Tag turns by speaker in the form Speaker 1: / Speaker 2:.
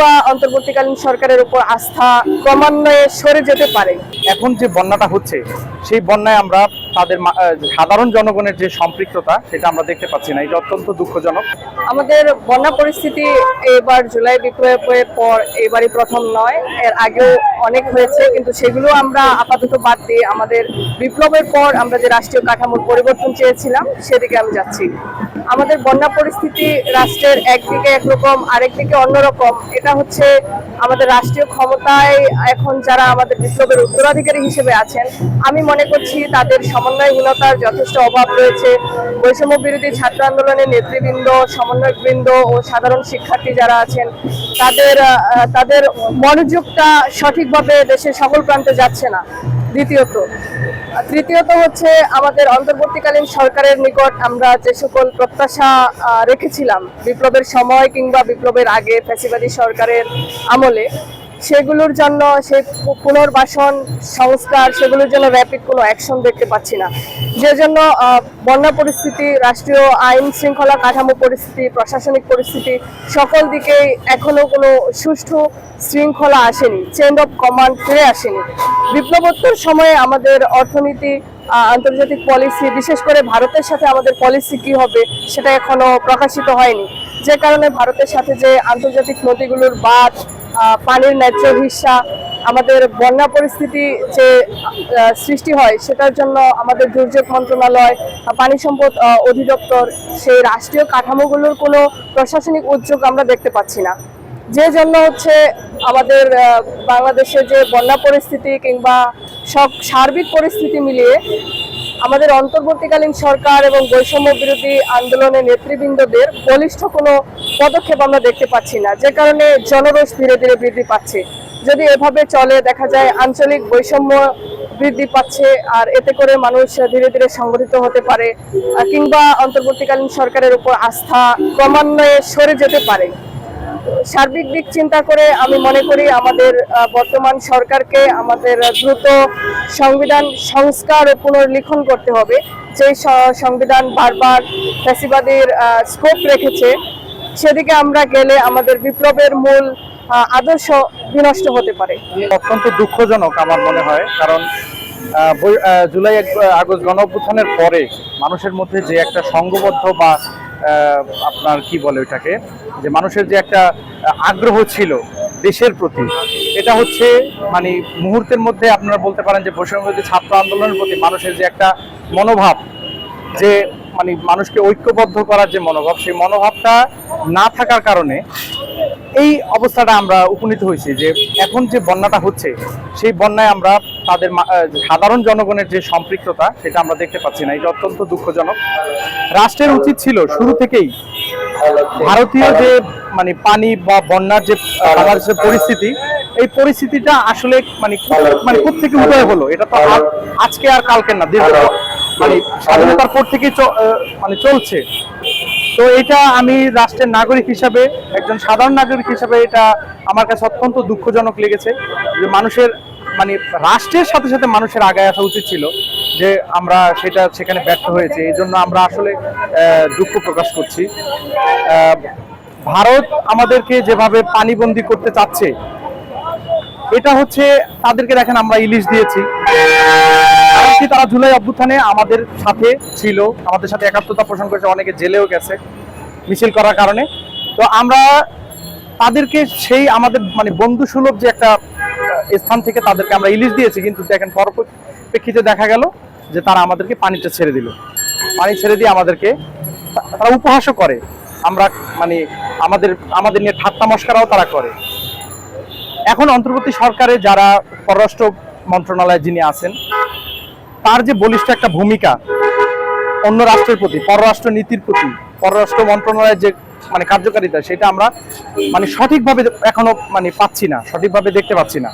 Speaker 1: বা অন্তর্বর্তীকালীন সরকারের উপর আস্থা ক্রমান্বয়ে সরে যেতে পারে।
Speaker 2: এখন যে বন্যাটা হচ্ছে সেই বন্যায় আমরা তাদের সাধারণ জনগণের যে সম্পৃক্ততা সেটা আমরা দেখতে পাচ্ছি না। এটা অত্যন্ত দুঃখজনক।
Speaker 1: আমাদের বন্যা পরিস্থিতি এবার জুলাই বিপ্লবের পর এবারই প্রথম নয়। এর আগেও অনেক হয়েছে কিন্তু সেগুলো আমরা আপাতত বাদ দিয়ে আমাদের বিপ্লবের পর আমরা যে রাষ্ট্রীয় কাঠামোর পরিবর্তন চেয়েছিলাম সেদিকে আমি যাচ্ছি। আমাদের বন্যা পরিস্থিতি রাষ্ট্রের একদিকে একরকম, আরেকদিকে অন্যরকম। এটা হচ্ছে আমাদের রাষ্ট্রীয় ক্ষমতায় এখন যারা আমাদের বিপ্লবের উত্তরাধিকারী হিসেবে আছেন, আমি মনে করছি তাদের সমন্বয়হীনতার যথেষ্ট অভাব রয়েছে। বৈষম্য বিরোধী ছাত্র আন্দোলনের নেতৃবৃন্দ সমন্বয়কবৃন্দ ও সাধারণ শিক্ষার্থী যারা আছেন, তাদের তাদের মনোযোগটা সঠিকভাবে দেশের সকল প্রান্তে যাচ্ছে না। দ্বিতীয়ত তৃতীয়ত হচ্ছে আমাদের অন্তর্বর্তীকালীন সরকারের নিকট আমরা যে সকল প্রত্যাশা রেখেছিলাম, বিপ্লবের সময় কিংবা বিপ্লবের আগে ফ্যাসিবাদী সরকারের আমলে সেগুলোর জন্য পু- পুনর্বাসন সংস্কার সেগুলোর জন্য র্যাপিড কোনো অ্যাকশন দেখতে পাচ্ছি না। যে জন্য বন্যা পরিস্থিতি রাষ্ট্রীয় আইন শৃঙ্খলা কাঠামো পরিস্থিতি প্রশাসনিক পরিস্থিতি সকল দিকেই এখনও কোনো সুষ্ঠু শৃঙ্খলা আসেনি চেন অফ কমান্ড ফিরে আসেনি। বিপ্লবোত্তর সময়ে আমাদের অর্থনীতি আন্তর্জাতিক পলিসি বিশেষ করে ভারতের সাথে আমাদের পলিসি কি হবে সেটা এখনও প্রকাশিত হয়নি। যে কারণে ভারতের সাথে যে আন্তর্জাতিক নদীগুলোর আহ, পানির ন্যায্য হিসা, আমাদের বন্যা পরিস্থিতি যে সৃষ্টি হয়, সেটার জন্য আমাদের দুর্যোগ মন্ত্রণালয় পানি সম্পদ অধিদপ্তর সেই রাষ্ট্রীয় কাঠামোগুলোর কোনো প্রশাসনিক উদ্যোগ আমরা দেখতে পাচ্ছি না। যে জন্য হচ্ছে আমাদের বাংলাদেশে যে বন্যা পরিস্থিতি কিংবা সব সার্বিক পরিস্থিতি মিলিয়ে আমাদের অন্তর্বর্তীকালীন সরকার এবং বৈষম্য বিরোধী আন্দোলনের নেতৃবৃন্দদের বলিষ্ঠ কোনো পদক্ষেপ আমরা দেখতে পাচ্ছি না। যে কারণে জনরোষ ধীরে ধীরে বৃদ্ধি পাচ্ছে। যদি এভাবে চলে, দেখা যায় আঞ্চলিক বৈষম্য বৃদ্ধি পাচ্ছে আর এতে করে মানুষ ধীরে ধীরে সংগঠিত হতে পারে, কিংবা অন্তর্বর্তীকালীন সরকারের উপর আস্থা ক্রমান্বয়ে সরে যেতে পারে। সার্বিক দিক চিন্তা করে আমি মনে করি আমাদের বর্তমান সরকারকে আমাদের দ্রুত সংবিধান সংস্কার ও পুনর্লিখন করতে হবে। যে সংবিধান বারবার ফ্যাসিবাদীর স্কোপ রেখেছে, সেদিকে আমরা গেলে আমাদের বিপ্লবের মূল আদর্শ বিনষ্ট হতে পারে।
Speaker 2: অত্যন্ত দুঃখজনক আমার মনে হয়, কারণ জুলাই আগস্ট গণ পরে মানুষের মধ্যে যে একটা সংঘবদ্ধ বা আপনার কি বলে ওইটাকে? যে মানুষের যে একটা আগ্রহ ছিল দেশের প্রতি, এটা হচ্ছে মানে মুহূর্তের মধ্যে আপনারা বলতে পারেন যে বৈষম্য ছাত্র আন্দোলনের প্রতি মানুষের যে একটা মনোভাব, যে মানে মানুষকে ঐক্যবদ্ধ করার যে মনোভাব, সেই মনোভাবটা না থাকার কারণে এই অবস্থাটা আমরা উপনীত হয়েছি যে এখন যে বন্যাটা হচ্ছে, সেই বন্যায় আমরা তাদের সাধারণ জনগণের যে সম্পৃক্ততা, সেটা আমরা দেখতে পাচ্ছি না। এটা অত্যন্ত দুঃখজনক। রাষ্ট্রের উচিত ছিল শুরু থেকেই ভারতীয় যে মানে পানি বা বন্যার যে বাংলাদেশের পরিস্থিতি, এই পরিস্থিতিটা আসলে মানে মানে কোথেকে উদয় হলো। এটা তো আজকে আর কালকে না দীর্ঘ মানে স্বাধীনতার পর থেকেই মানে চলছে। তো এটা আমি রাষ্ট্রের নাগরিক হিসাবে, একজন সাধারণ নাগরিক হিসাবে এটা আমার কাছে অত্যন্ত দুঃখজনক লেগেছে যে মানুষের মানে রাষ্ট্রের সাথে সাথে মানুষের আগায় আসা উচিত ছিল যে আমরা সেটা সেখানে ব্যর্থ হয়েছে। এই জন্য আমরা আসলে দুঃখ প্রকাশ করছি। ভারত আমাদেরকে যেভাবে পানিবন্দি করতে চাচ্ছে, এটা হচ্ছে, তাদেরকে দেখেন আমরা ইলিশ দিয়েছি। এমনকি তারা জুলাই অভ্যুত্থানে আমাদের সাথে ছিল, আমাদের সাথে একাত্মতা পোষণ করেছে, অনেকে জেলেও গেছে মিছিল করার কারণে। তো আমরা তাদেরকে সেই আমাদের মানে বন্ধু সুলভ যে একটা স্থান থেকে তাদেরকে আমরা ইলিশ দিয়েছি, কিন্তু দেখেন পরপ্রেক্ষিতে দেখা গেল যে তারা আমাদেরকে পানিটা ছেড়ে দিল। পানি ছেড়ে দিয়ে আমাদেরকে তারা উপহাসও করে। আমরা মানে আমাদের আমাদের নিয়ে ঠাট্টা মস্কারাও তারা করে। এখন অন্তর্বর্তী সরকারে যারা পররাষ্ট্র মন্ত্রণালয়ে যিনি আছেন তার যে বলিষ্ঠ একটা ভূমিকা অন্য রাষ্ট্রের প্রতি, পররাষ্ট্র নীতির প্রতি, পররাষ্ট্র মন্ত্রণালয়ের যে মানে কার্যকারিতা, সেটা আমরা মানে সঠিকভাবে এখনও মানে পাচ্ছি না, সঠিকভাবে দেখতে পাচ্ছি না।